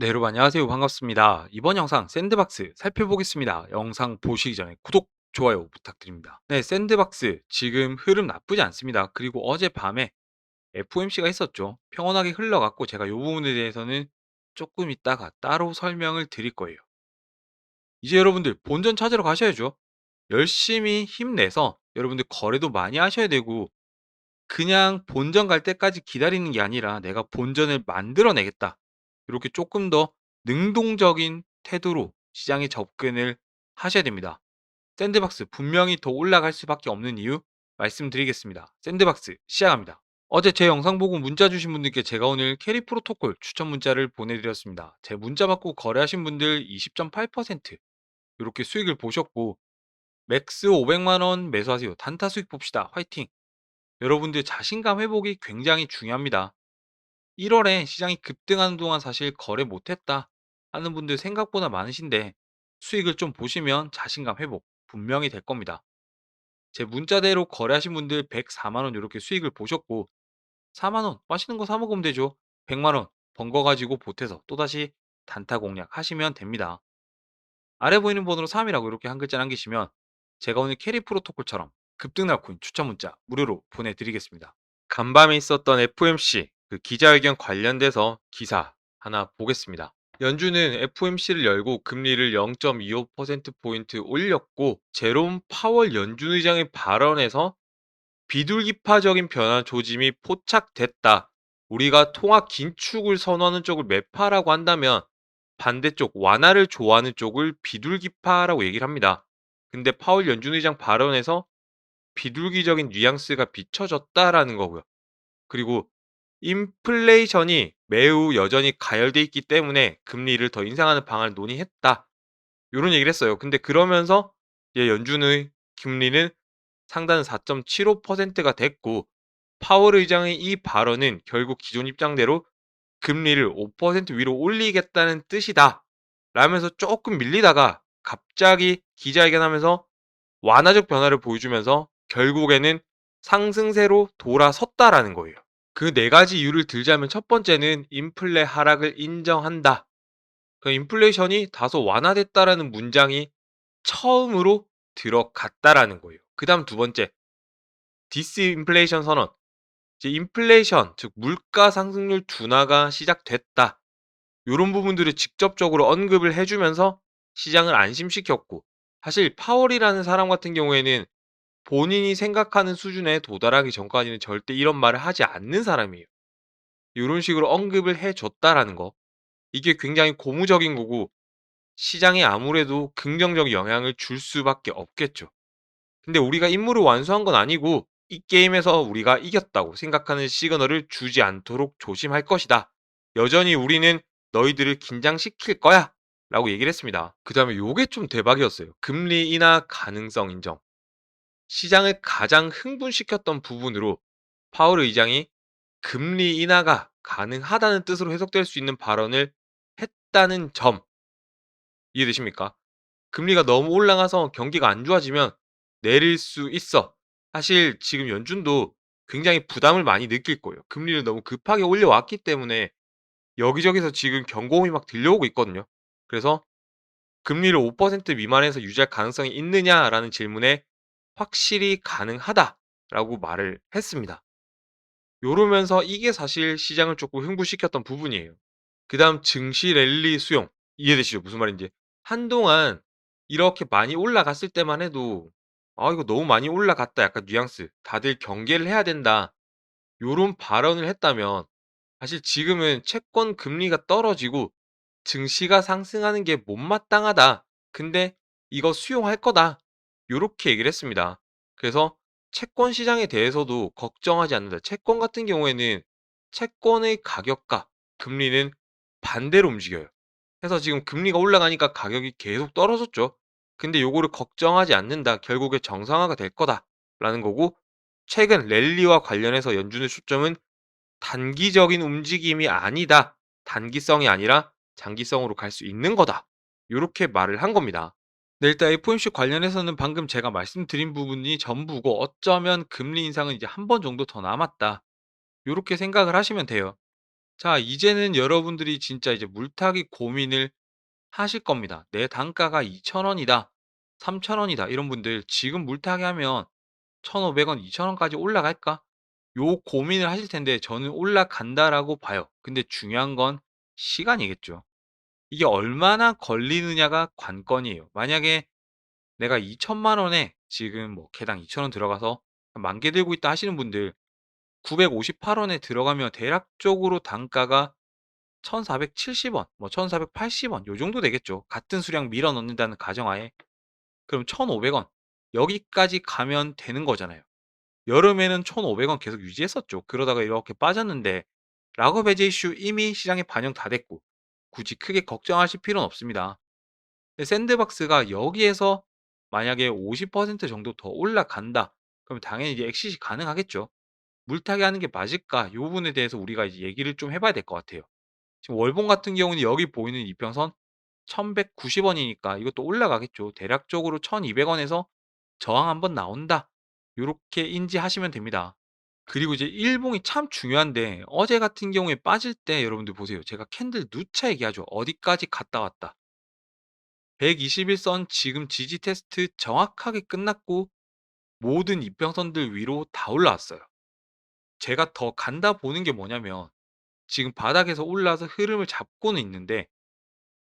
네, 여러분 안녕하세요. 반갑습니다. 이번 영상 샌드박스 살펴보겠습니다. 영상 보시기 전에 구독, 좋아요 부탁드립니다. 네, 샌드박스 지금 흐름 나쁘지 않습니다. 그리고 어젯밤에 FOMC가 있었죠. 평온하게 흘러갔고 제가 이 부분에 대해서는 조금 이따가 따로 설명을 드릴 거예요. 이제 여러분들 본전 찾으러 가셔야죠. 열심히 힘내서 여러분들 거래도 많이 하셔야 되고 그냥 본전 갈 때까지 기다리는 게 아니라 내가 본전을 만들어내겠다. 이렇게 조금 더 능동적인 태도로 시장에 접근을 하셔야 됩니다. 샌드박스 분명히 더 올라갈 수밖에 없는 이유 말씀드리겠습니다. 샌드박스 시작합니다. 어제 제 영상 보고 문자 주신 분들께 제가 오늘 캐리 프로토콜 추천 문자를 보내드렸습니다. 제 문자 받고 거래하신 분들 20.8% 이렇게 수익을 보셨고 맥스 500만원 매수하세요. 단타 수익 봅시다. 화이팅! 여러분들 자신감 회복이 굉장히 중요합니다. 1월에 시장이 급등하는 동안 사실 거래 못했다 하는 분들 생각보다 많으신데 수익을 좀 보시면 자신감 회복 분명히 될 겁니다. 제 문자대로 거래하신 분들 104만원 이렇게 수익을 보셨고 4만원 맛있는 거 사 먹으면 되죠. 100만원 번거 가지고 보태서 또다시 단타 공략 하시면 됩니다. 아래 보이는 번호로 3이라고 이렇게 한 글자 남기시면 제가 오늘 캐리 프로토콜처럼 급등 날 코인 추천 문자 무료로 보내드리겠습니다. 간밤에 있었던 FOMC 그 기자회견 관련돼서 기사 하나 보겠습니다. 연준은 FOMC를 열고 금리를 0.25%포인트 올렸고 제롬 파월 연준 의장의 발언에서 비둘기파적인 변화 조짐이 포착됐다. 우리가 통화 긴축을 선호하는 쪽을 매파라고 한다면 반대쪽 완화를 좋아하는 쪽을 비둘기파라고 얘기를 합니다. 근데 파월 연준 의장 발언에서 비둘기적인 뉘앙스가 비춰졌다라는 거고요. 그리고 인플레이션이 매우 여전히 가열돼 있기 때문에 금리를 더 인상하는 방안을 논의했다. 요런 얘기를 했어요. 근데 그러면서 연준의 금리는 상단 4.75%가 됐고 파월 의장의 이 발언은 결국 기존 입장대로 금리를 5% 위로 올리겠다는 뜻이다. 라면서 조금 밀리다가 갑자기 기자회견하면서 완화적 변화를 보여주면서 결국에는 상승세로 돌아섰다라는 거예요. 그 네 가지 이유를 들자면 첫 번째는 인플레 하락을 인정한다. 그 인플레이션이 다소 완화됐다라는 문장이 처음으로 들어갔다라는 거예요. 그 다음 두 번째, 디스인플레이션 선언. 이제 인플레이션, 즉 물가 상승률 둔화가 시작됐다. 이런 부분들을 직접적으로 언급을 해주면서 시장을 안심시켰고, 사실 파월이라는 사람 같은 경우에는 본인이 생각하는 수준에 도달하기 전까지는 절대 이런 말을 하지 않는 사람이에요. 이런 식으로 언급을 해 줬다라는 거. 이게 굉장히 고무적인 거고 시장에 아무래도 긍정적 영향을 줄 수밖에 없겠죠. 근데 우리가 임무를 완수한 건 아니고 이 게임에서 우리가 이겼다고 생각하는 시그널을 주지 않도록 조심할 것이다. 여전히 우리는 너희들을 긴장시킬 거야. 라고 얘기를 했습니다. 그 다음에 요게 좀 대박이었어요. 금리 인하 가능성 인정. 시장을 가장 흥분시켰던 부분으로 파월 의장이 금리 인하가 가능하다는 뜻으로 해석될 수 있는 발언을 했다는 점 이해되십니까? 금리가 너무 올라가서 경기가 안 좋아지면 내릴 수 있어. 사실 지금 연준도 굉장히 부담을 많이 느낄 거예요. 금리를 너무 급하게 올려왔기 때문에 여기저기서 지금 경고음이 막 들려오고 있거든요. 그래서 금리를 5% 미만에서 유지할 가능성이 있느냐라는 질문에 확실히 가능하다라고 말을 했습니다. 요러면서 이게 사실 시장을 조금 흥분시켰던 부분이에요. 그 다음 증시 랠리 수용. 이해되시죠? 무슨 말인지. 한동안 이렇게 많이 올라갔을 때만 해도 '아 이거 너무 많이 올라갔다.' 약간 뉘앙스. '다들 경계를 해야 된다.' 요런 발언을 했다면 사실 지금은 채권 금리가 떨어지고 증시가 상승하는 게 못마땅하다. 근데 이거 수용할 거다. 요렇게 얘기를 했습니다. 그래서 채권 시장에 대해서도 걱정하지 않는다. 채권 같은 경우에는 채권의 가격과 금리는 반대로 움직여요. 그래서 지금 금리가 올라가니까 가격이 계속 떨어졌죠. 근데 요거를 걱정하지 않는다. 결국에 정상화가 될 거다라는 거고 최근 랠리와 관련해서 연준의 초점은 단기적인 움직임이 아니다. 단기성이 아니라 장기성으로 갈 수 있는 거다. 요렇게 말을 한 겁니다. 네, 일단 FOMC 관련해서는 방금 제가 말씀드린 부분이 전부고 어쩌면 금리 인상은 이제 한번 정도 더 남았다. 요렇게 생각을 하시면 돼요. 자 이제는 여러분들이 진짜 이제 물타기 고민을 하실 겁니다. '내 단가가 2,000 원이다. 3,000 원이다.' 이런 분들 지금 물타기 하면 1,500 원, 2,000 원까지 올라갈까? 요 고민을 하실 텐데 저는 올라간다라고 봐요. 근데 중요한 건 시간이겠죠. 이게 얼마나 걸리느냐가 관건이에요. 만약에 내가 2,000,000 원에 지금 뭐 개당 2,000 원 들어가서 한만개 들고 있다 하시는 분들 958 원에 들어가면 대략적으로 단가가 1,470 원, 뭐 1,480 원 요 정도 되겠죠. 같은 수량 밀어 넣는다는 가정하에. 그럼 1,500 원 여기까지 가면 되는 거잖아요. 여름에는 1,500 원 계속 유지했었죠. 그러다가 이렇게 빠졌는데 해제 이슈 이미 시장에 반영 다 됐고 굳이 크게 걱정하실 필요는 없습니다. 샌드박스가 여기에서 만약에 50% 정도 더 올라간다. 그럼 당연히 이제 엑시이 가능하겠죠. 물타기 하는 게 맞을까? 요 부분에 대해서 우리가 이제 얘기를 좀 해 봐야 될 것 같아요. 지금 월봉 같은 경우는 여기 보이는 이평선 1,190 원이니까 이것도 올라가겠죠. 대략적으로 1,200 원에서 저항 한번 나온다. 요렇게 인지하시면 됩니다. 그리고 이제 일봉이 참 중요한데 어제 같은 경우에 빠질 때 여러분들 보세요. 제가 캔들 누차 얘기하죠. 어디까지 갔다 왔다. 121선 지금 지지 테스트 정확하게 끝났고 모든 이평선들 위로 다 올라왔어요. 제가 더 간다 보는 게 뭐냐면 지금 바닥에서 올라와서 흐름을 잡고는 있는데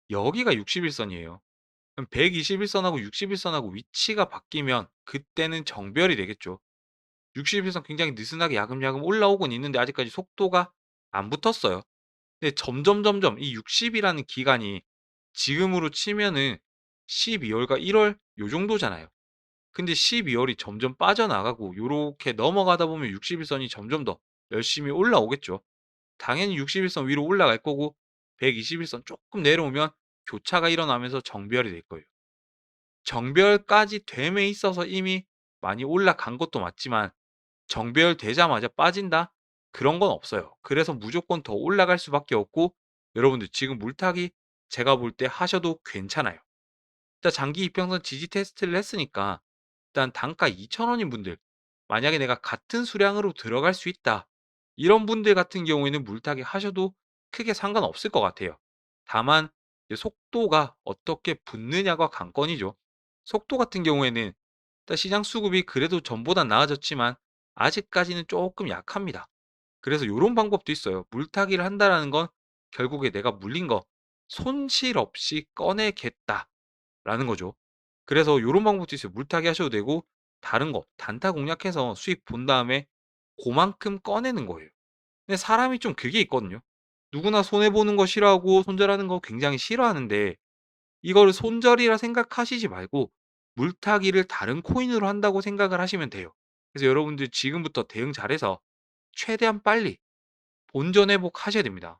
여기가 61 선이에요. 그럼 121 선하고 61 선하고 위치가 바뀌면 그때는 정별이 되겠죠. 61선 굉장히 느슨하게 야금야금 올라오곤 있는데 아직까지 속도가 안 붙었어요. 근데 점점 점점 이 60 이라는 기간이 지금으로 치면은 12 월과 1월 요 정도잖아요. 근데 12 월이 점점 빠져나가고 요렇게 넘어가다 보면 61 선이 점점 더 열심히 올라오겠죠. 당연히 61선 위로 올라갈 거고 121선 쪼끔 내려오면 교차가 일어나면서 정별이 될 거예요. 정별까지 됨에 있어서 이미 많이 올라간 것도 맞지만 정별되자마자 빠진다? 그런 건 없어요. 그래서 무조건 더 올라갈 수밖에 없고 여러분들 지금 물타기 제가 볼 때 하셔도 괜찮아요. 일단 장기 이평선 지지 테스트를 했으니까 일단 단가 2,000 원인 분들 만약에 내가 같은 수량으로 들어갈 수 있다. 이런 분들 같은 경우에는 물타기 하셔도 크게 상관없을 것 같아요. 다만 속도가 어떻게 붙느냐가 관건이죠. 속도 같은 경우에는 시장 수급이 그래도 전보단 나아졌지만 아직까지는 조금 약합니다. 그래서 요런 방법도 있어요. 물타기를 한다라는 건 결국에 내가 물린 거 손실 없이 꺼내겠다라는 거죠. 그래서 요런 방법도 있어요. 물타기 하셔도 되고 다른 거 단타 공략해서 수익 본 다음에 고만큼 꺼내는 거예요. 근데 사람이 좀 그게 있거든요. 누구나 손해 보는 거 싫어하고 손절하는 거 굉장히 싫어하는데 이거를 손절이라 생각하시지 말고 물타기를 다른 코인으로 한다고 생각을 하시면 돼요. 그래서 여러분들 지금부터 대응 잘해서 최대한 빨리 본전 회복하셔야 됩니다.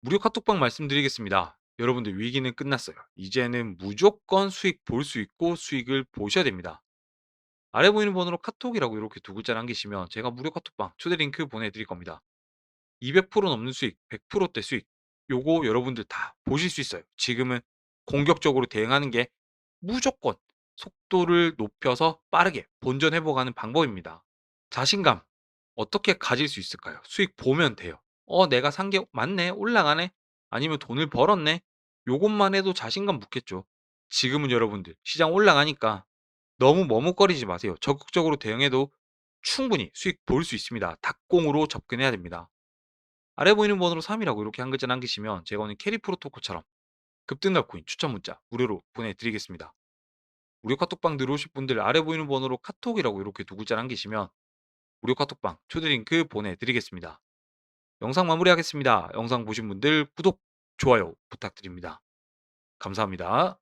무료 카톡방 말씀드리겠습니다. 여러분들 위기는 끝났어요. 이제는 무조건 수익 볼 수 있고 수익을 보셔야 됩니다. 아래 보이는 번호로 카톡이라고 이렇게 두 글자 남기시면 제가 무료 카톡방 초대 링크 보내드릴 겁니다. 200% 넘는 수익, 100%대 수익 요거 여러분들 다 보실 수 있어요. 지금은 공격적으로 대응하는 게 무조건 속도를 높여서 빠르게 본전 회복하는 방법입니다. 자신감 어떻게 가질 수 있을까요? 수익 보면 돼요. 어, 내가 산 게 맞네, 올라가네, 아니면 돈을 벌었네. 요것만 해도 자신감 붙겠죠. 지금은 여러분들 시장 올라가니까 너무 머뭇거리지 마세요. 적극적으로 대응해도 충분히 수익 볼 수 있습니다. 닭공으로 접근해야 됩니다. 아래 보이는 번호로 3이라고 이렇게 한 글자 남기시면 제가 오늘 캐리 프로토콜처럼 급등날 코인 추천 문자 무료로 보내드리겠습니다. 무료 카톡방 들어오실 분들 아래 보이는 번호로 카톡이라고 이렇게 두 글자 남기시면 무료 카톡방 초대 링크 보내드리겠습니다. 영상 마무리하겠습니다. 영상 보신 분들 구독, 좋아요 부탁드립니다. 감사합니다.